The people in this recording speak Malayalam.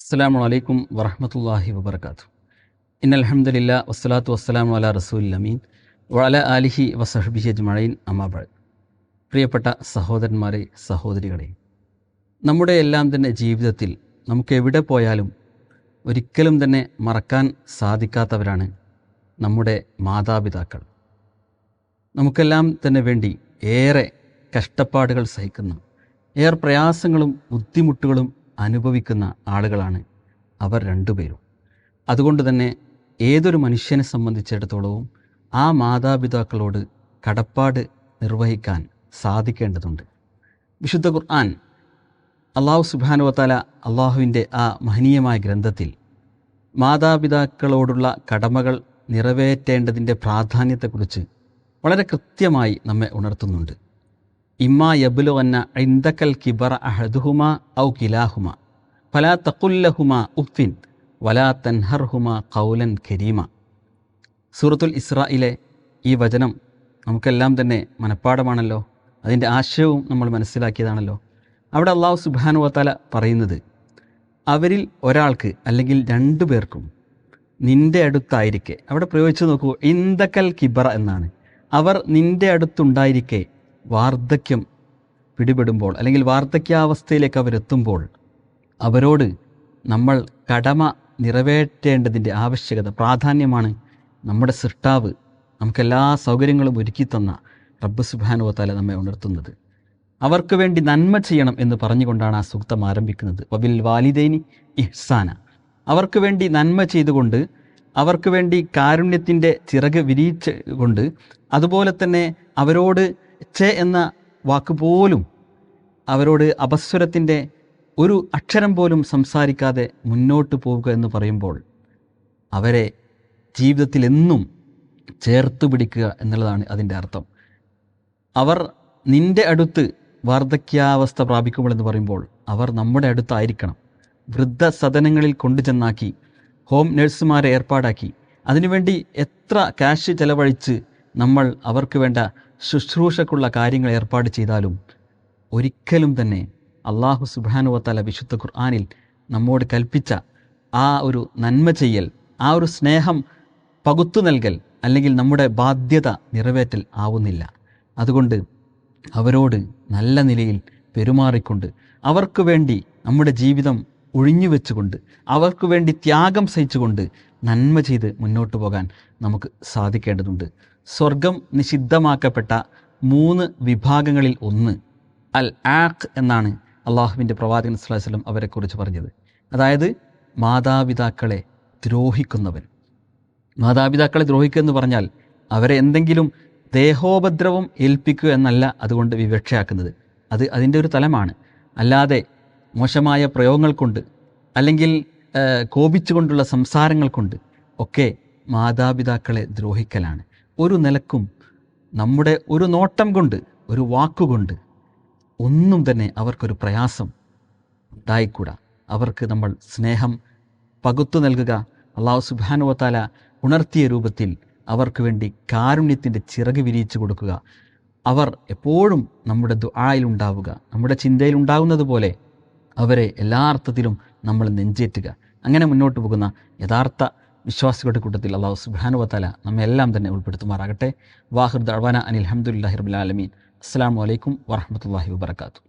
അസ്സാം വലൈക്കും വറഹമത്തല്ലാഹി വബർക്കാത്തു ഇന്നലഹമ്മദില്ല വസ്സലാത്തു വസ്സലാം അല റസൂൽ അമീൻ. അലിഹി വസഹബിഹി അജ്മഴീൻ അമാബാദ് പ്രിയപ്പെട്ട സഹോദരന്മാരെ സഹോദരികളെ നമ്മുടെ എല്ലാം തന്നെ ജീവിതത്തിൽ നമുക്ക് എവിടെ പോയാലും ഒരിക്കലും തന്നെ മറക്കാൻ സാധിക്കാത്തവരാണ് നമ്മുടെ മാതാപിതാക്കൾ. നമുക്കെല്ലാം തന്നെ വേണ്ടി ഏറെ കഷ്ടപ്പാടുകൾ സഹിക്കുന്ന ഏറെ പ്രയാസങ്ങളും ബുദ്ധിമുട്ടുകളും അനുഭവിക്കുന്ന ആളുകളാണ് അവർ രണ്ടുപേരും. അതുകൊണ്ട് തന്നെ ഏതൊരു മനുഷ്യനെ സംബന്ധിച്ചിടത്തോളവും ആ മാതാപിതാക്കളോട് കടപ്പാട് നിർവഹിക്കാൻ സാധിക്കേണ്ടതുണ്ട്. വിശുദ്ധ ഖുർആൻ അള്ളാഹു സുബാനുവത്താല അള്ളാഹുവിന്റെ ആ മഹനീയമായ ഗ്രന്ഥത്തിൽ മാതാപിതാക്കളോടുള്ള കടമകൾ നിറവേറ്റേണ്ടതിന്റെ പ്രാധാന്യത്തെക്കുറിച്ച് വളരെ കൃത്യമായി നമ്മെ ഉണർത്തുന്നുണ്ട്. ഇമ്മ യബുലു അന്ന ഇന്ദക്കൽ കിബറ അഹദുഹുമ ഔ കിലാഹുമ. ഫലാ തക്കുല്ലഹുമ ഉഫിൻ വലാ തൻഹർഹുമ കൗലൻ കരീമ. സൂറത്തുൽ ഇസ്രായിലെ ഈ വചനം നമുക്കെല്ലാം തന്നെ മനഃപ്പാടമാണല്ലോ അതിന്റെ ആശയവും നമ്മൾ മനസ്സിലാക്കിയതാണല്ലോ. അവിടെ അള്ളാഹു സുബാനു വത്താല പറയുന്നത് അവരിൽ ഒരാൾക്ക് അല്ലെങ്കിൽ രണ്ടു പേർക്കും നിന്റെ അടുത്തായിരിക്കെ. അവിടെ പ്രയോഗിച്ചു നോക്കൂ ഇന്ദക്കൽ കിബറ എന്നാണ്. അവർ നിന്റെ അടുത്തുണ്ടായിരിക്കെ വാർദ്ധക്യം പിടിപെടുമ്പോൾ അല്ലെങ്കിൽ വാർദ്ധക്യാവസ്ഥയിലേക്ക് അവരെത്തുമ്പോൾ അവരോട് നമ്മൾ കടമ നിറവേറ്റേണ്ടതിന്റെ ആവശ്യകത പ്രാധാന്യമാണ് നമ്മുടെ സൃഷ്ടാവ് നമുക്കെല്ലാ സൗകര്യങ്ങളും ഒരുക്കി തന്ന റബ്ബ് സുബാനുവത്താല നമ്മെ ഉണർത്തുന്നത്. അവർക്ക് വേണ്ടി നന്മ ചെയ്യണം എന്ന് പറഞ്ഞുകൊണ്ടാണ് ആ സൂക്തം ആരംഭിക്കുന്നത്. വബിൽ വാലിദൈനി ഇഹ്സാന. അവർക്ക് വേണ്ടി നന്മ ചെയ്തുകൊണ്ട് അവർക്ക് വേണ്ടി കാരുണ്യത്തിന്റെ ചിറക് വിരിയിച്ച് കൊണ്ട് അതുപോലെ തന്നെ അവരോട് ചെ എന്ന വാക്ക് പോലും അവരോട് അപസ്വരത്തിന്റെ ഒരു അക്ഷരം പോലും സംസാരിക്കാതെ മുന്നോട്ട് പോവുക എന്ന് പറയുമ്പോൾ അവരെ ജീവിതത്തിൽ എന്നും ചേർത്ത് പിടിക്കുക എന്നുള്ളതാണ് അതിന്റെ അർത്ഥം. അവർ നിന്റെ അടുത്ത് വാർദ്ധക്യാവസ്ഥ പ്രാപിക്കുമ്പോൾ എന്ന് പറയുമ്പോൾ അവർ നമ്മുടെ അടുത്തായിരിക്കണം. വൃദ്ധ വൃദ്ധസദനങ്ങളിൽ കൊണ്ടുചെന്നാക്കി ഹോം നഴ്സുമാരെ ഏർപ്പാടാക്കി അതിനുവേണ്ടി എത്ര ക്യാഷ് ചെലവഴിച്ച് നമ്മൾ അവർക്ക് വേണ്ട ശുശ്രൂഷക്കുള്ള കാര്യങ്ങൾ ഏർപ്പാട് ചെയ്താലും ഒരിക്കലും തന്നെ അള്ളാഹു സുബാനുവത്തല വിശുദ്ധ ഖുർആാനിൽ നമ്മോട് കൽപ്പിച്ച ആ ഒരു നന്മ ചെയ്യൽ ആ ഒരു സ്നേഹം പകുത്തു നൽകൽ അല്ലെങ്കിൽ നമ്മുടെ ബാധ്യത നിറവേറ്റൽ ആവുന്നില്ല. അതുകൊണ്ട് അവരോട് നല്ല നിലയിൽ പെരുമാറിക്കൊണ്ട് അവർക്ക് വേണ്ടി നമ്മുടെ ജീവിതം ഒഴിഞ്ഞു വെച്ചുകൊണ്ട് അവർക്ക് വേണ്ടി ത്യാഗം സഹിച്ചുകൊണ്ട് നന്മ ചെയ്ത് മുന്നോട്ട് പോകാൻ നമുക്ക് സാധിക്കേണ്ടതുണ്ട്. സ്വർഗം നിഷിദ്ധമാക്കപ്പെട്ട മൂന്ന് വിഭാഗങ്ങളിൽ ഒന്ന് അൽ ആഖ് എന്നാണ് അള്ളാഹുവിന്റെ പ്രവാചകൻ സ്വലം അവരെക്കുറിച്ച് പറഞ്ഞത്. അതായത് മാതാപിതാക്കളെ ദ്രോഹിക്കുന്നവൻ. മാതാപിതാക്കളെ ദ്രോഹിക്കുക എന്ന് പറഞ്ഞാൽ അവരെ എന്തെങ്കിലും ദേഹോപദ്രവം ഏൽപ്പിക്കുക എന്നല്ല അതുകൊണ്ട് വിവക്ഷയാക്കുന്നത്. അത് അതിന്റെ ഒരു തലമാണ്. അല്ലാതെ മോശമായ പ്രയോഗങ്ങൾ കൊണ്ട് അല്ലെങ്കിൽ കോപിച്ചുകൊണ്ടുള്ള സംസാരങ്ങൾ കൊണ്ട് ഒക്കെ മാതാപിതാക്കളെ ദ്രോഹിക്കലാണ്. ഒരു നിലക്കും നമ്മുടെ ഒരു നോട്ടം കൊണ്ട് ഒരു വാക്കുകൊണ്ട് ഒന്നും തന്നെ അവർക്കൊരു പ്രയാസം ഉണ്ടായിക്കൂടാ അവർക്ക് നമ്മൾ സ്നേഹം പകുത്തു നൽകുക അള്ളാഹു സുബാനുവത്താല ഉണർത്തിയ രൂപത്തിൽ അവർക്ക് വേണ്ടി കാരുണ്യത്തിന്റെ ചിറക് വിരിയിച്ചു കൊടുക്കുക. അവർ എപ്പോഴും നമ്മുടെ ദുആയിൽ ഉണ്ടാവുക നമ്മുടെ ചിന്തയിൽ ഉണ്ടാകുന്നത് പോലെ അവരെ എല്ലാ അർത്ഥത്തിലും നമ്മൾ നെഞ്ചേറ്റുക. അങ്ങനെ മുന്നോട്ട് പോകുന്ന യഥാർത്ഥ വിശ്വാസികളുടെ കൂട്ടത്തിൽ അള്ളാഹു സുബാനുവത്തല നമ്മെല്ലാം തന്നെ ഉൾപ്പെടുത്തുമാറാകട്ടെ. വാഹിർ ദഅവാന അനിൽ അഹമ്മദുല്ലാഹിർബുലാലമീൻ അസ്സാം വലൈക്കും വാഹമത്തല്ലാഹി വാബർക്കാത്തു